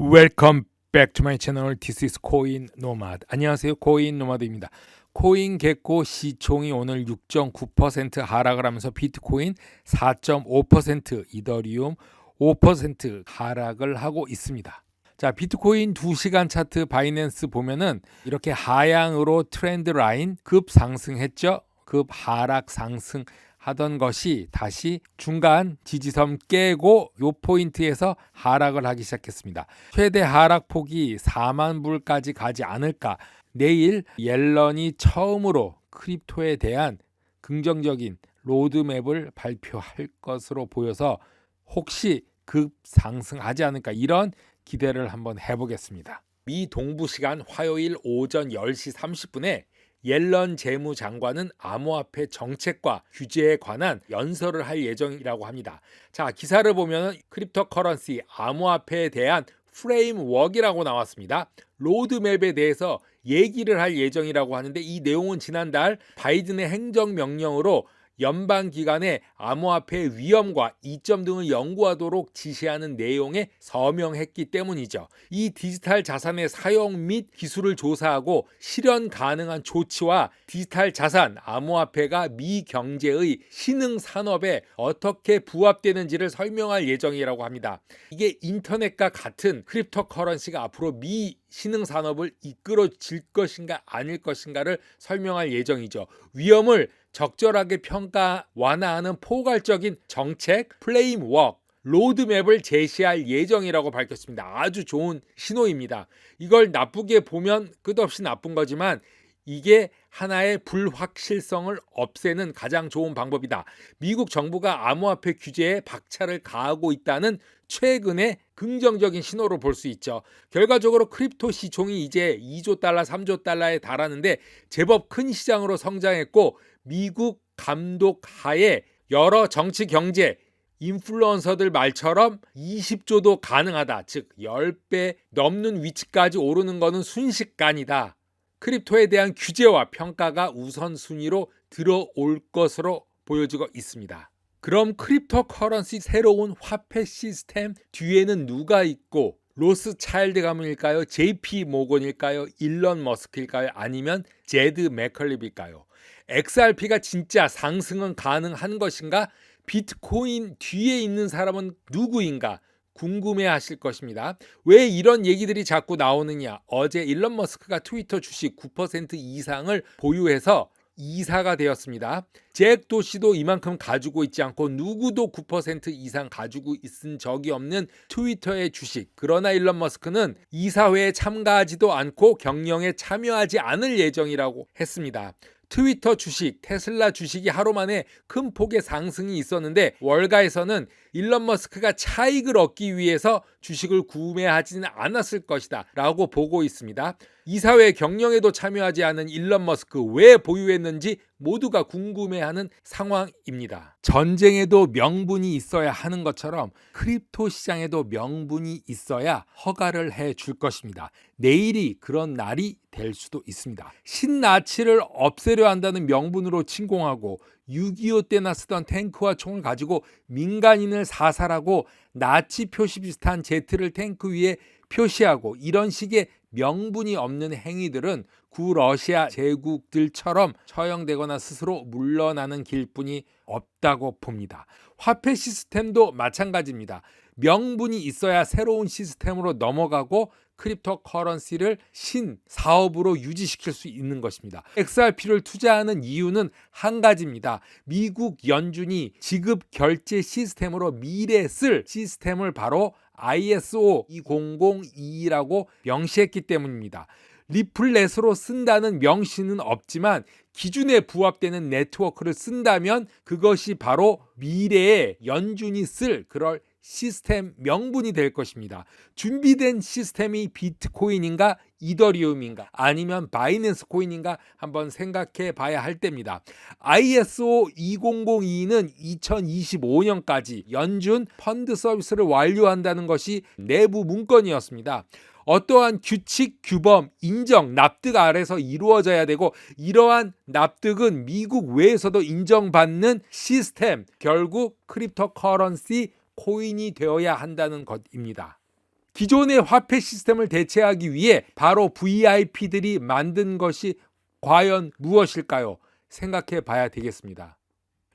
Welcome back to my channel. This is 코인 노마드. 안녕하세요. 코인 노마드입니다. 코인 개코 시총이 오늘 6.9% 하락을 하면서 비트코인 4.5%, 이더리움 5% 하락을 하고 있습니다. 자, 비트코인 2시간 차트 바이낸스 보면은 이렇게 하향으로 트렌드 라인 급 상승했죠. 급 하락 상승 하던 것이 다시 중간 지지섬 깨고 요 포인트에서 하락을 하기 시작했습니다. 최대 하락 폭이 4만 불까지 가지 않을까. 내일 옐런이 처음으로 크립토에 대한 긍정적인 로드맵을 발표할 것으로 보여서 혹시 급 상승하지 않을까 이런 기대를 한번 해보겠습니다. 미 동부 시간 화요일 오전 10시 30분에 옐런 재무장관은 암호화폐 정책과 규제에 관한 연설을 할 예정이라고 합니다. 자, 기사를 보면 크립토커런시 암호화폐에 대한 프레임워크이라고 나왔습니다. 로드맵에 대해서 얘기를 할 예정이라고 하는데 이 내용은 지난달 바이든의 행정명령으로 연방 기관의 암호화폐의 위험과 이점 등을 연구하도록 지시하는 내용에 서명했기 때문이죠. 이 디지털 자산의 사용 및 기술을 조사하고 실현 가능한 조치와 디지털 자산 암호화폐가 미 경제의 신흥 산업에 어떻게 부합되는지를 설명할 예정이라고 합니다. 이게 인터넷과 같은 크립토커런시가 앞으로 미 신흥 산업을 이끌어 질 것인가 아닐 것인가를 설명할 예정이죠. 위험을 적절하게 평가 완화하는 포괄적인 정책 플레임워크 로드맵을 제시할 예정이라고 밝혔습니다. 아주 좋은 신호입니다. 이걸 나쁘게 보면 끝없이 나쁜 거지만 이게 하나의 불확실성을 없애는 가장 좋은 방법이다. 미국 정부가 암호화폐 규제에 박차를 가하고 있다는 최근의 긍정적인 신호로 볼 수 있죠. 결과적으로 크립토 시총이 이제 2조 달러, 3조 달러에 달하는데 제법 큰 시장으로 성장했고 미국 감독 하에 여러 정치 경제 인플루언서들 말처럼 20조도 가능하다. 즉 10배 넘는 위치까지 오르는 것은 순식간이다. 크립토에 대한 규제와 평가가 우선순위로 들어올 것으로 보여지고 있습니다. 그럼 크립토 커런시 새로운 화폐 시스템 뒤에는 누가 있고 로스 차일드 가문일까요? JP 모건일까요? 일론 머스크일까요? 아니면 제드 맥컬립일까요? XRP가 진짜 상승은 가능한 것인가? 비트코인 뒤에 있는 사람은 누구인가? 궁금해 하실 것입니다. 왜 이런 얘기들이 자꾸 나오느냐? 어제 일론 머스크가 트위터 주식 9% 이상을 보유해서 이사가 되었습니다. 잭 도시도 이만큼 가지고 있지 않고 누구도 9% 이상 가지고 있은 적이 없는 트위터의 주식. 그러나 일론 머스크는 이사회에 참가하지도 않고 경영에 참여하지 않을 예정이라고 했습니다. 트위터 주식, 테슬라 주식이 하루 만에 큰 폭의 상승이 있었는데 월가에서는 일론 머스크가 차익을 얻기 위해서 주식을 구매하지는 않았을 것이다 라고 보고 있습니다. 이사회 경영에도 참여하지 않은 일론 머스크 왜 보유했는지 모두가 궁금해하는 상황입니다. 전쟁에도 명분이 있어야 하는 것처럼 크립토 시장에도 명분이 있어야 허가를 해 줄 것입니다. 내일이 그런 날이 될 수도 있습니다. 신나치를 없애려 한다는 명분으로 침공하고 6.25 때나 쓰던 탱크와 총을 가지고 민간인을 사살하고 나치 표시 비슷한 제트를 탱크 위에 표시하고 이런 식의 명분이 없는 행위들은 구러시아 제국들처럼 처형되거나 스스로 물러나는 길뿐이 없다고 봅니다. 화폐 시스템도 마찬가지입니다. 명분이 있어야 새로운 시스템으로 넘어가고 크립토 커런시를 신 사업으로 유지시킬 수 있는 것입니다. XRP를 투자하는 이유는 한 가지입니다. 미국 연준이 지급 결제 시스템으로 미래 쓸 시스템을 바로 ISO 2002라고 명시했기 때문입니다. 리플렛으로 쓴다는 명시는 없지만 기준에 부합되는 네트워크를 쓴다면 그것이 바로 미래에 연준이 쓸 그럴 시스템 명분이 될 것입니다. 준비된 시스템이 비트코인인가 이더리움인가 아니면 바이낸스 코인인가 한번 생각해 봐야 할 때입니다. ISO 2002는 2025년까지 연준 펀드 서비스를 완료한다는 것이 내부 문건이었습니다. 어떠한 규칙, 규범, 인정, 납득 아래서 이루어져야 되고 이러한 납득은 미국 외에서도 인정받는 시스템, 결국 크립토 커런시 코인이 되어야 한다는 것입니다. 기존의 화폐 시스템을 대체하기 위해 바로 VIP들이 만든 것이 과연 무엇일까요? 생각해 봐야 되겠습니다.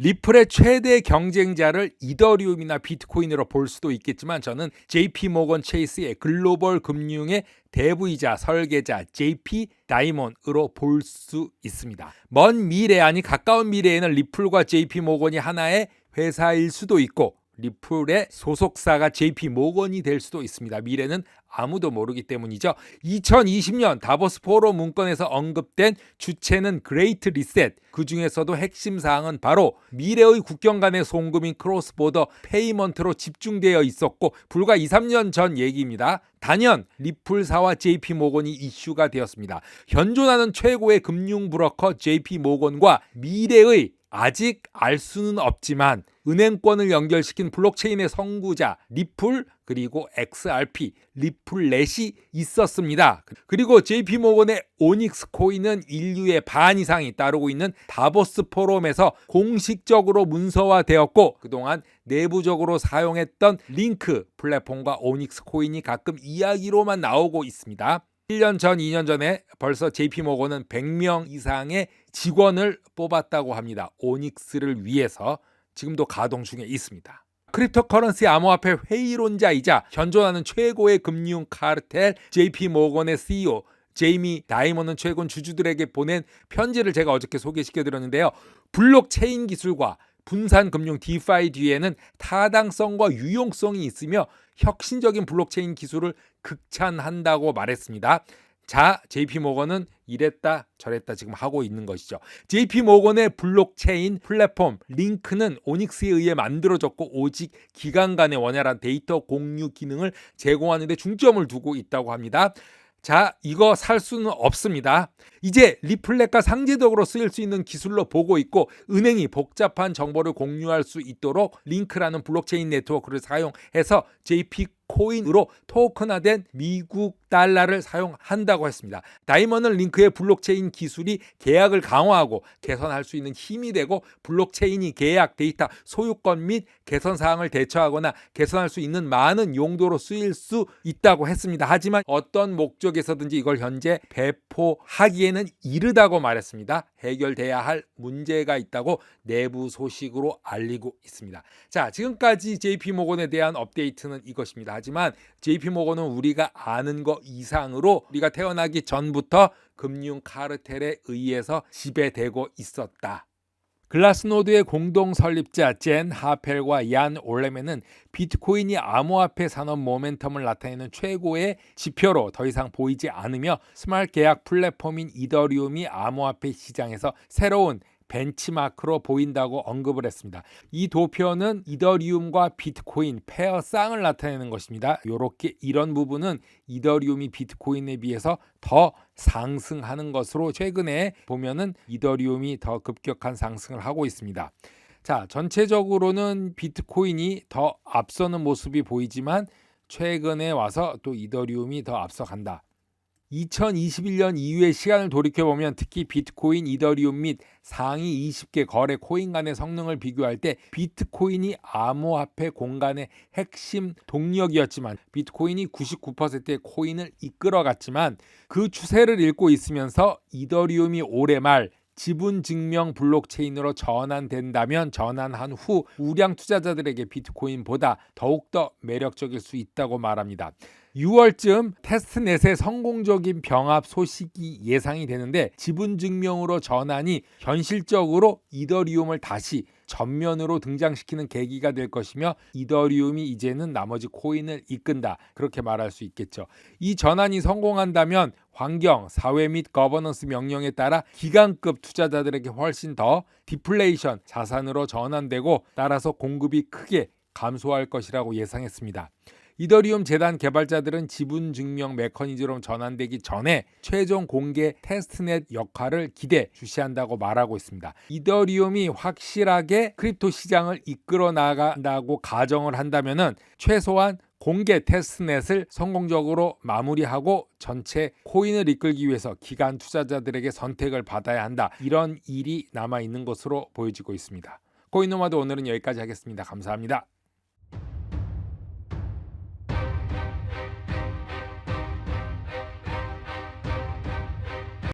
리플의 최대 경쟁자를 이더리움이나 비트코인으로 볼 수도 있겠지만 저는 JP 모건 체이스의 글로벌 금융의 대부이자 설계자 JP 다이몬으로 볼 수 있습니다. 먼 미래 아니 가까운 미래에는 리플과 JP 모건이 하나의 회사일 수도 있고 리플의 소속사가 JP 모건이 될 수도 있습니다. 미래는 아무도 모르기 때문이죠. 2020년 다보스 포럼 문건에서 언급된 주체는 그레이트 리셋. 그 중에서도 핵심 사항은 바로 미래의 국경 간의 송금인 크로스보더 페이먼트로 집중되어 있었고 불과 2, 3년 전 얘기입니다. 단연 리플사와 JP 모건이 이슈가 되었습니다. 현존하는 최고의 금융 브로커 JP 모건과 미래의 아직 알 수는 없지만 은행권을 연결시킨 블록체인의 선구자 리플 그리고 XRP 리플렛이 있었습니다. 그리고 JP 모건의 오닉스 코인은 인류의 반 이상이 따르고 있는 다보스 포럼에서 공식적으로 문서화되었고 그동안 내부적으로 사용했던 링크 플랫폼과 오닉스 코인이 가끔 이야기로만 나오고 있습니다. 1년 전, 2년 전에 벌써 JP 모건은 100명 이상의 직원을 뽑았다고 합니다. 오닉스를 위해서 지금도 가동 중에 있습니다. 크립토커런시 암호화폐 회의론자이자 현존하는 최고의 금융 카르텔 JP 모건의 CEO 제이미 다이먼은 최근 주주들에게 보낸 편지를 제가 어저께 소개시켜 드렸는데요. 블록체인 기술과 분산 금융 디파이 뒤에는 타당성과 유용성이 있으며 혁신적인 블록체인 기술을 극찬한다고 말했습니다. 자, JP 모건은 이랬다 저랬다 지금 하고 있는 것이죠. JP 모건의 블록체인 플랫폼 링크는 오닉스에 의해 만들어졌고 오직 기관 간의 원활한 데이터 공유 기능을 제공하는 데 중점을 두고 있다고 합니다. 자, 이거 살 수는 없습니다. 이제 리플렛과 상대적으로 쓰일 수 있는 기술로 보고 있고 은행이 복잡한 정보를 공유할 수 있도록 링크라는 블록체인 네트워크를 사용해서 JP 코인으로 토큰화된 미국 달러를 사용한다고 했습니다. 다이먼은 링크의 블록체인 기술이 계약을 강화하고 개선할 수 있는 힘이 되고 블록체인이 계약 데이터 소유권 및 개선 사항을 대처하거나 개선할 수 있는 많은 용도로 쓰일 수 있다고 했습니다. 하지만 어떤 목적에서든지 이걸 현재 배포하기에는 이르다고 말했습니다. 해결돼야 할 문제가 있다고 내부 소식으로 알리고 있습니다. 자, 지금까지 JP 모건에 대한 업데이트는 이것입니다. 하지만 JP 모건은 우리가 아는 것 이상으로 우리가 태어나기 전부터 금융 카르텔에 의해서 지배되고 있었다. 글라스노드의 공동 설립자 젠 하펠과 얀 올레멘은 비트코인이 암호화폐 산업 모멘텀을 나타내는 최고의 지표로 더 이상 보이지 않으며 스마트 계약 플랫폼인 이더리움이 암호화폐 시장에서 새로운 벤치마크로 보인다고 언급을 했습니다. 이 도표는 이더리움과 비트코인 페어 쌍을 나타내는 것입니다. 이렇게 이런 부분은 이더리움이 비트코인에 비해서 더 상승하는 것으로 최근에 보면은 이더리움이 더 급격한 상승을 하고 있습니다. 자, 전체적으로는 비트코인이 더 앞서는 모습이 보이지만 최근에 와서 또 이더리움이 더 앞서간다. 2021년 이후의 시간을 돌이켜보면 특히 비트코인, 이더리움 및 상위 20개 거래 코인 간의 성능을 비교할 때 비트코인이 암호화폐 공간의 핵심 동력이었지만 비트코인이 99%의 코인을 이끌어갔지만 그 추세를 읽고 있으면서 이더리움이 올해 말 지분 증명 블록체인으로 전환된다면 전환한 후 우량 투자자들에게 비트코인보다 더욱더 매력적일 수 있다고 말합니다. 6월쯤 테스트넷의 성공적인 병합 소식이 예상이 되는데 지분 증명으로 전환이 현실적으로 이더리움을 다시 전면으로 등장시키는 계기가 될 것이며 이더리움이 이제는 나머지 코인을 이끈다 그렇게 말할 수 있겠죠. 이 전환이 성공한다면 환경, 사회 및 거버넌스 명령에 따라 기간급 투자자들에게 훨씬 더 디플레이션 자산으로 전환되고 따라서 공급이 크게 감소할 것이라고 예상했습니다. 이더리움 재단 개발자들은 지분 증명 메커니즘으로 전환되기 전에 최종 공개 테스트넷 역할을 기대 주시한다고 말하고 있습니다. 이더리움이 확실하게 크립토 시장을 이끌어 나간다고 가정을 한다면은 최소한 공개 테스트넷을 성공적으로 마무리하고 전체 코인을 이끌기 위해서 기간 투자자들에게 선택을 받아야 한다. 이런 일이 남아 있는 것으로 보여지고 있습니다. 코인노마드 오늘은 여기까지 하겠습니다. 감사합니다.